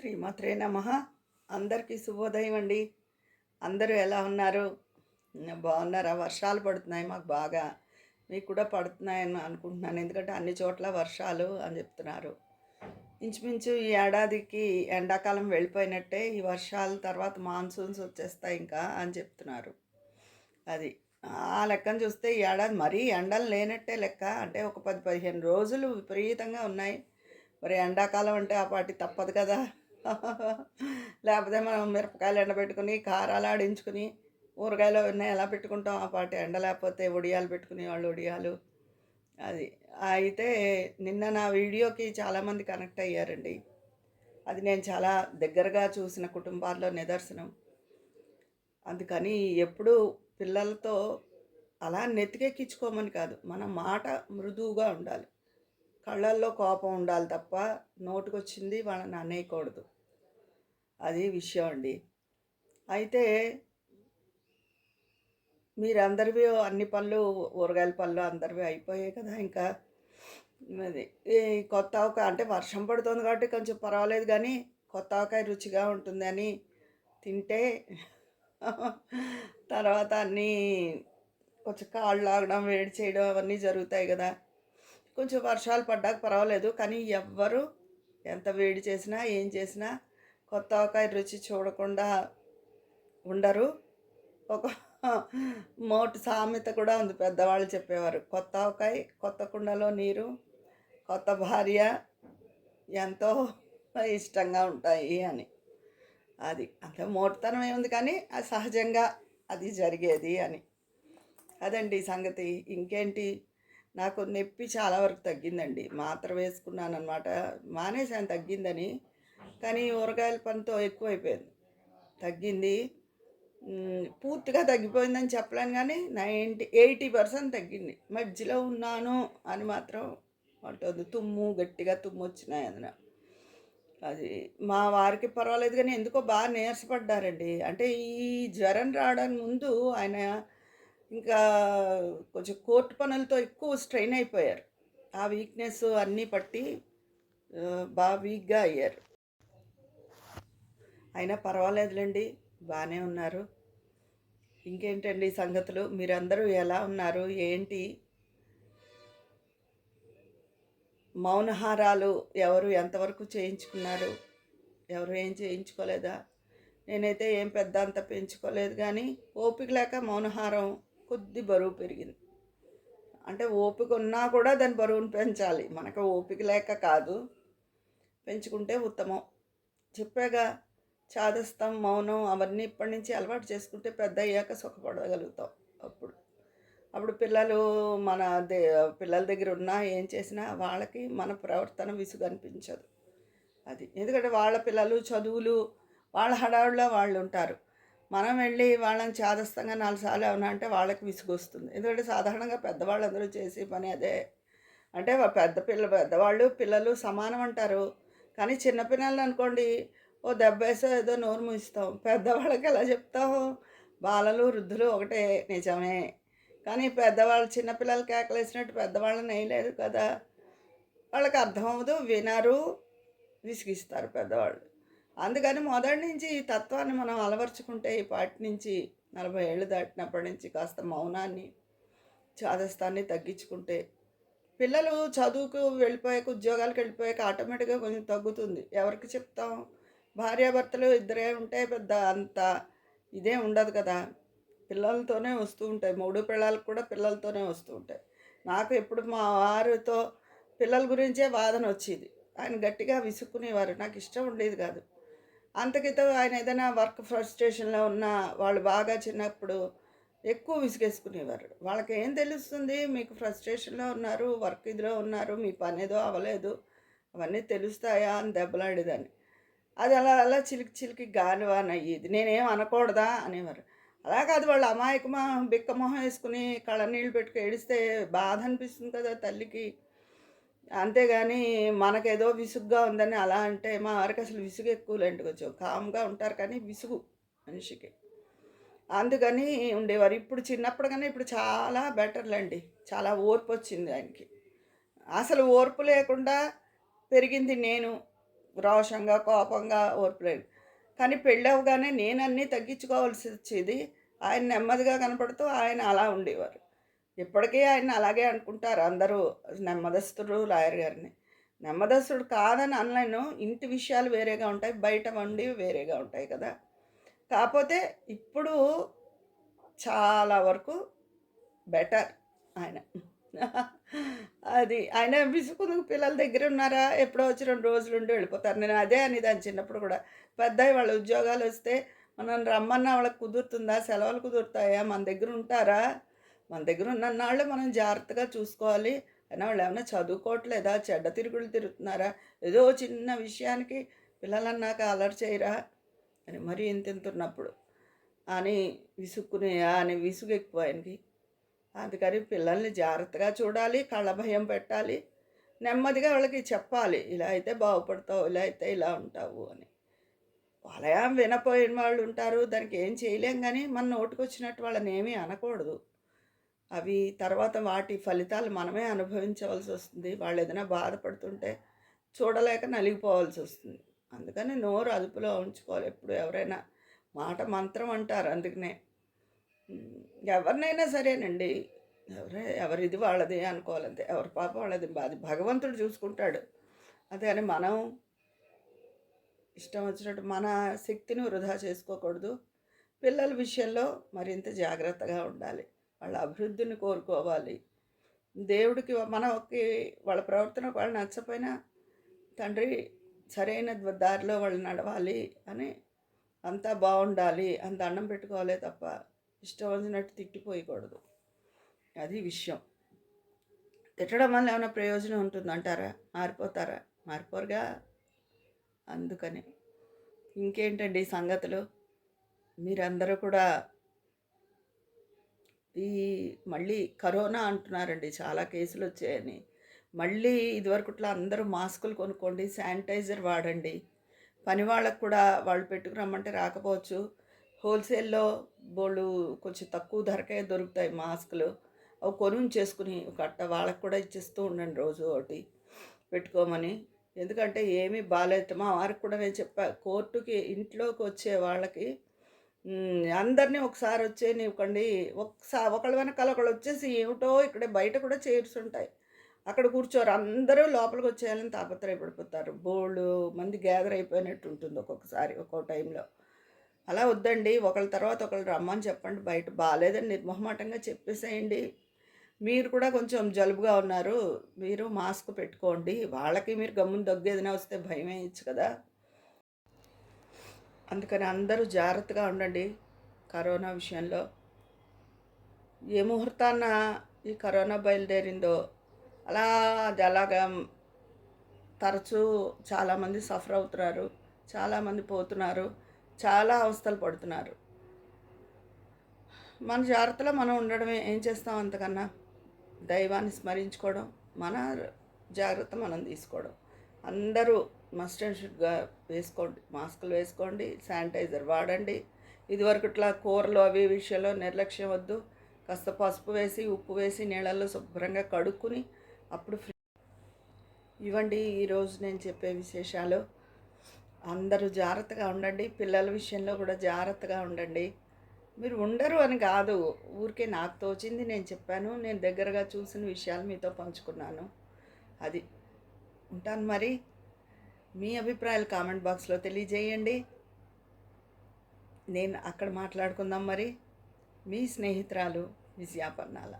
శ్రీమాత్రే నమ. అందరికీ శుభోదయం అండి. అందరూ ఎలా ఉన్నారు? బాగున్నారా? వర్షాలు పడుతున్నాయి మాకు బాగా. మీకు కూడా పడుతున్నాయని అనుకుంటున్నాను. ఎందుకంటే అన్ని చోట్ల వర్షాలు అని చెప్తున్నారు. ఇంచుమించు ఈ ఏడాదికి ఎండాకాలం వెళ్ళిపోయినట్టే ఈ వర్షాల తర్వాత మాన్సూన్స్ వచ్చేస్తాయి ఇంకా అని చెప్తున్నారు. అది ఆ లెక్కను చూస్తే ఈ ఏడాది మరీ ఎండలు లేనట్టే లెక్క. అంటే ఒక పది పదిహేను రోజులు విపరీతంగా ఉన్నాయి. మరి ఎండాకాలం అంటే ఆ పాటి తప్పదు కదా. లేకపోతే మనం మిరపకాయలు ఎండబెట్టుకుని కారాలు ఆడించుకుని ఊరగాయలు ఉన్నాయి ఎలా పెట్టుకుంటాం? ఆ పాటి ఎండ లేకపోతే ఒడియాలు పెట్టుకునే వాళ్ళు ఒడియాలు. అది. అయితే నిన్న నా వీడియోకి చాలామంది కనెక్ట్ అయ్యారండి. అది నేను చాలా దగ్గరగా చూసిన కుటుంబాల్లో నిదర్శనం. అందుకని ఎప్పుడు పిల్లలతో అలా నెత్తికెక్కించుకోమని కాదు. మన మాట మృదువుగా ఉండాలి. కళ్ళల్లో కోపం ఉండాలి తప్ప నోటుకొచ్చింది వాళ్ళని అనేయకూడదు. అది విషయం అండి. అయితే మీరందరివి అన్ని పనులు ఊరగాయల పనులు అందరివి అయిపోయాయి కదా ఇంకా. అది ఈ కొత్త ఆవకాయ అంటే వర్షం పడుతుంది కాబట్టి కొంచెం పర్వాలేదు కానీ కొత్త ఆవకాయ రుచిగా ఉంటుందని తింటే తర్వాత అన్నీ కొంచెం కాళ్ళు లాగడం వేడి చేయడం అవన్నీ జరుగుతాయి కదా. కొంచెం వర్షాలు పడ్డాక పర్వాలేదు కానీ ఎవ్వరు ఎంత వేడి చేసినా ఏం చేసినా కొత్త ఆవకాయ రుచి చూడకుండా ఉండరు. ఒక మోటు సామెత కూడా ఉంది పెద్దవాళ్ళు చెప్పేవారు. కొత్త ఆవకాయ కొత్త కుండలో నీరు కొత్త భార్య ఎంతో ఇష్టంగా ఉంటాయి అని. అది అంత మోటుతనం ఏముంది కానీ అది సహజంగా అది జరిగేది అని. అదండి సంగతి. ఇంకేంటి? నాకు నొప్పి చాలా వరకు తగ్గిందండి. మాత్ర వేసుకున్నాను అనమాట మానేసాను తగ్గిందని. కానీ ఊరగాయల పనితో ఎక్కువైపోయింది. తగ్గింది. పూర్తిగా తగ్గిపోయిందని చెప్పలేను కానీ నైంటీ ఎయిటీ పర్సెంట్ తగ్గింది. మధ్యలో ఉన్నాను అని మాత్రం అంటుంది. తుమ్ము గట్టిగా తుమ్ము వచ్చినాయి అదన. అది మా వారికి పర్వాలేదు కానీ ఎందుకో బాగా నీరసపడ్డారండి. అంటే ఈ జ్వరం రావడానికి ముందు ఆయన ఇంకా కొంచెం కోర్టు పనులతో ఎక్కువ స్ట్రెయిన్ అయిపోయారు. ఆ వీక్నెస్ అన్నీ పట్టి బాగా వీక్గా అయ్యారు. అయినా పర్వాలేదులేండి బాగానే ఉన్నారు. ఇంకేంటండి సంగతులు? మీరందరూ ఎలా ఉన్నారు? ఏంటి? మౌనహారాలు ఎవరు ఎంతవరకు చేయించుకున్నారు? ఎవరు ఏం చేయించుకోలేదా? నేనైతే ఏం పెద్ద అంత పెంచుకోలేదు కానీ ఓపిక లేక మౌనహారం కొద్ది బరువు పెరిగింది. అంటే ఓపిక ఉన్నా కూడా దాని బరువును పెంచాలి. మనకు ఓపిక లేక కాదు. పెంచుకుంటే ఉత్తమం. చెప్పాగా చాదస్తం మౌనం అవన్నీ ఇప్పటి నుంచి అలవాటు చేసుకుంటే పెద్ద అయ్యాక సుఖపడగలుగుతాం అప్పుడు. అప్పుడు పిల్లలు మన దే పిల్లల దగ్గర ఉన్నా ఏం చేసినా వాళ్ళకి మన ప్రవర్తన విసుగు అనిపించదు. అది. ఎందుకంటే వాళ్ళ పిల్లలు చదువులు వాళ్ళ హడావుల్లో వాళ్ళు ఉంటారు. మనం వెళ్ళి వాళ్ళని చాదస్తంగా నాలుగు సార్లు ఏమన్నా అంటే వాళ్ళకి విసుగొస్తుంది. ఎందుకంటే సాధారణంగా పెద్దవాళ్ళందరూ చేసే పని అదే. అంటే పెద్ద పిల్ల పెద్దవాళ్ళు పిల్లలు సమానం అంటారు. కానీ చిన్నపిల్లలు అనుకోండి ఓ దెబ్బేసో ఏదో నోరు మూయిస్తాం. పెద్దవాళ్ళకి ఎలా చెప్తాం? బాలలు వృద్ధులు ఒకటే నిజమే. కానీ పెద్దవాళ్ళు చిన్నపిల్లలు కేకలేసినట్టు పెద్దవాళ్ళని వేయలేదు కదా. వాళ్ళకి అర్థమవుదు వినరు విసిగిస్తారు పెద్దవాళ్ళు. అందుకని మొదటి నుంచి ఈ తత్వాన్ని మనం అలవర్చుకుంటే ఈ పాటి నుంచి నలభై ఏళ్ళు దాటినప్పటి నుంచి కాస్త మౌనాన్ని చాదస్తాన్ని తగ్గించుకుంటే పిల్లలు చదువుకు వెళ్ళిపోయాక ఉద్యోగాలకు వెళ్ళిపోయాక ఆటోమేటిక్గా కొంచెం తగ్గుతుంది. ఎవరికి చెప్తాం? భార్యాభర్తలు ఇద్దరే ఉంటే పెద్ద అంత ఇదే ఉండదు కదా. పిల్లలతోనే వస్తూ ఉంటాయి. మూడు పిల్లలకు కూడా పిల్లలతోనే వస్తూ ఉంటాయి. నాకు ఎప్పుడు మా వారితో పిల్లల గురించే వాదన వచ్చేది. ఆయన గట్టిగా విసుక్కునేవారు. నాకు ఇష్టం ఉండేది కాదు. అంతకితో ఆయన ఏదైనా వర్క్ ఫ్రస్ట్రేషన్లో ఉన్న వాళ్ళు బాగా చిన్నప్పుడు ఎక్కువ విసిగేసుకునేవారు. వాళ్ళకి ఏం తెలుస్తుంది? మీకు ఫ్రస్ట్రేషన్లో ఉన్నారు వర్క్ ఇదిలో ఉన్నారు మీ పని ఏదో అవ్వలేదు అవన్నీ తెలుస్తాయా? అని దెబ్బలాడేదాన్ని అది అలా అలా చిలికి చిలికి గాలివాన్ అయ్యేది నేనేం అనకూడదా? అనేవారు. అలా కాదు వాళ్ళు అమాయకమా బిక్కమొహం వేసుకుని కళ్ళ నీళ్ళు పెట్టుకు ఏడిస్తే బాధ అనిపిస్తుంది కదా తల్లికి. అంతేగాని మనకేదో విసుగ్గా ఉందని అలా అంటే మా వారికి అసలు విసుగు ఎక్కువలేండి కొంచెం. కామ్గా ఉంటారు కానీ విసుగు మనిషికి. అందుకని ఉండేవారు. ఇప్పుడు చిన్నప్పుడు కన్నా ఇప్పుడు చాలా బెటర్లండి చాలా ఓర్పు వచ్చింది ఆయనకి. అసలు ఓర్పు లేకుండా పెరిగింది నేను. రోషంగా కోపంగా ఓర్పు లేదు కానీ పెళ్ళవగానే నేనన్నీ నేను తగ్గించుకోవాల్సి వచ్చేది. ఆయన నెమ్మదిగా కనపడుతూ ఆయన అలా ఉండేవారు. ఇప్పటికీ ఆయన అలాగే అనుకుంటారు. అందరూ నెమ్మదస్తుడు లాయర్ గారిని. నెమ్మదస్తుడు కాదని అనలేను. ఇంటి విషయాలు వేరేగా ఉంటాయి. బయట వండి వేరేగా ఉంటాయి కదా. కాకపోతే ఇప్పుడు చాలా వరకు బెటర్ ఆయన. అది ఆయన విసుకుందుకు పిల్లల దగ్గర ఉన్నారా? ఎప్పుడో వచ్చి రెండు రోజులు ఉండి వెళ్ళిపోతారు. నేను అదే అని దాని చిన్నప్పుడు కూడా. పెద్ద వాళ్ళ ఉద్యోగాలు వస్తే మనం రమ్మన్నా వాళ్ళకి కుదురుతుందా? సెలవులు కుదురుతాయా? మన దగ్గర ఉంటారా? మన దగ్గర ఉన్నాళ్ళు మనం జాగ్రత్తగా చూసుకోవాలి. అయినా వాళ్ళు ఏమైనా చదువుకోవట్లేదా చెడ్డ తిరుగులు తిరుగుతున్నారా ఏదో చిన్న విషయానికి పిల్లలన్నాక అలర్ చేయరా అని మరీ ఇంత అని విసుక్కునే అని విసుగు ఎక్కువ ఆయనకి. అందుకని పిల్లల్ని జాగ్రత్తగా చూడాలి కళ్ళ భయం పెట్టాలి నెమ్మదిగా వాళ్ళకి చెప్పాలి ఇలా అయితే బాగుపడతావు ఇలా అయితే ఇలా ఉంటావు అని. వాళ్ళ వినపోయిన వాళ్ళు ఉంటారు దానికి ఏం చేయలేం కానీ మన నోటుకొచ్చినట్టు వాళ్ళని ఏమీ అనకూడదు. అవి తర్వాత వాటి ఫలితాలు మనమే అనుభవించవలసి వస్తుంది. వాళ్ళు ఏదైనా బాధపడుతుంటే చూడలేక నలిగిపోవాల్సి వస్తుంది. అందుకని నోరు అదుపులో ఉంచుకోవాలి. ఎప్పుడు ఎవరైనా మాట మంత్రం అంటారు అందుకనే. ఎవరినైనా సరేనండి. ఎవరే ఎవరిది వాళ్ళది అనుకోవాలంతే. ఎవరి పాప వాళ్ళది అది భగవంతుడు చూసుకుంటాడు. అదే అని మనం ఇష్టం వచ్చినట్టు మన శక్తిని వృధా చేసుకోకూడదు. పిల్లల విషయంలో మరింత జాగ్రత్తగా ఉండాలి. వాళ్ళ అభివృద్ధిని కోరుకోవాలి. దేవుడికి మనకి వాళ్ళ ప్రవర్తన వాళ్ళు నచ్చపోయినా తండ్రి సరైన దారిలో వాళ్ళు నడవాలి అని అంతా బాగుండాలి అంత అన్నం పెట్టుకోవాలి తప్ప ఇష్టం వచ్చినట్టు తిట్టిపోయకూడదు. అది విషయం. తిట్టడం వల్ల ఏమైనా ప్రయోజనం ఉంటుందంటారా మారిపోతారా? మారిపోరుగా? అందుకని. ఇంకేంటండి సంగతులు? మీరందరూ కూడా ఈ మళ్ళీ కరోనా అంటున్నారండి చాలా కేసులు వచ్చాయని. మళ్ళీ ఇదివరకుట్లా అందరూ మాస్కులు కొనుక్కోండి శానిటైజర్ వాడండి. పని వాళ్ళకు కూడా వాళ్ళు పెట్టుకురమ్మంటే రాకపోవచ్చు. హోల్సేల్లో బోళ్ళు కొంచెం తక్కువ ధరకే దొరుకుతాయి మాస్కులు. అవి కొని చేసుకుని ఒక అట్ట వాళ్ళకు కూడా ఇచ్చేస్తూ ఉండండి రోజు ఒకటి పెట్టుకోమని. ఎందుకంటే ఏమీ బాగాలేదు మా వారికి కూడా నేను చెప్పా కోర్టుకి ఇంట్లోకి వచ్చే వాళ్ళకి అందరినీ ఒకసారి వచ్చేనివ్వకండి ఒకసారి ఒకళ్ళ వెనకాల ఒకళ్ళు వచ్చేసి ఏమిటో ఇక్కడ బయట కూడా చైర్స్ ఉంటాయి. అక్కడ కూర్చోరు. అందరూ లోపలికి వచ్చేయాలని తాపత్రయపడిపోతారు. బోళ్ళు మంది గ్యాదర్ అయిపోయినట్టు ఉంటుంది ఒక్కొక్కసారి ఒక్కో టైంలో. అలా వద్దండి. ఒకళ్ళ తర్వాత ఒకళ్ళు రమ్మని చెప్పండి. బయట బాగాలేదని నిర్మోహమాటంగా చెప్పేసేయండి. మీరు కూడా కొంచెం జలుబుగా ఉన్నారు. మీరు మాస్క్ పెట్టుకోండి. వాళ్ళకి మీరు గమ్మున దగ్గు ఏదైనా వస్తే భయం వేయచ్చు కదా. అందుకని అందరూ జాగ్రత్తగా ఉండండి కరోనా విషయంలో. ఏ ముహూర్తాన ఈ కరోనా బయలుదేరిందో అలా అది అలాగా తరచూ చాలామంది సఫర్ అవుతున్నారు చాలామంది పోతున్నారు చాలా అవస్థలు పడుతున్నారు. మన జాగ్రత్తలో మనం ఉండడమే ఏం చేస్తాం అంతకన్నా? దైవాన్ని స్మరించుకోవడం మన జాగ్రత్త మనం తీసుకోవడం. అందరూ మస్ట్ అండ్ షుడ్గా వేసుకోండి మాస్కులు వేసుకోండి శానిటైజర్ వాడండి. ఇదివరకు ఇట్లా కూరలు అవి విషయంలో నిర్లక్ష్యం వద్దు. కాస్త పసుపు వేసి ఉప్పు వేసి నీళ్ళల్లో శుభ్రంగా కడుక్కుని అప్పుడు ఫ్రీ. ఇవ్వండి ఈరోజు నేను చెప్పే విశేషాలు. అందరూ జాగ్రత్తగా ఉండండి. పిల్లల విషయంలో కూడా జాగ్రత్తగా ఉండండి. మీరు ఉండరు అని కాదు. ఊరికే నాకు తోచింది నేను చెప్పాను. నేను దగ్గరగా చూసిన విషయాలు మీతో పంచుకున్నాను. అది. ఉంటాను మరి. మీ అభిప్రాయాలు కామెంట్ బాక్స్లో తెలియజేయండి. నేను అక్కడ మాట్లాడుకుందాం మరి. మీ స్నేహితురాలు విజయాపర్ణాల.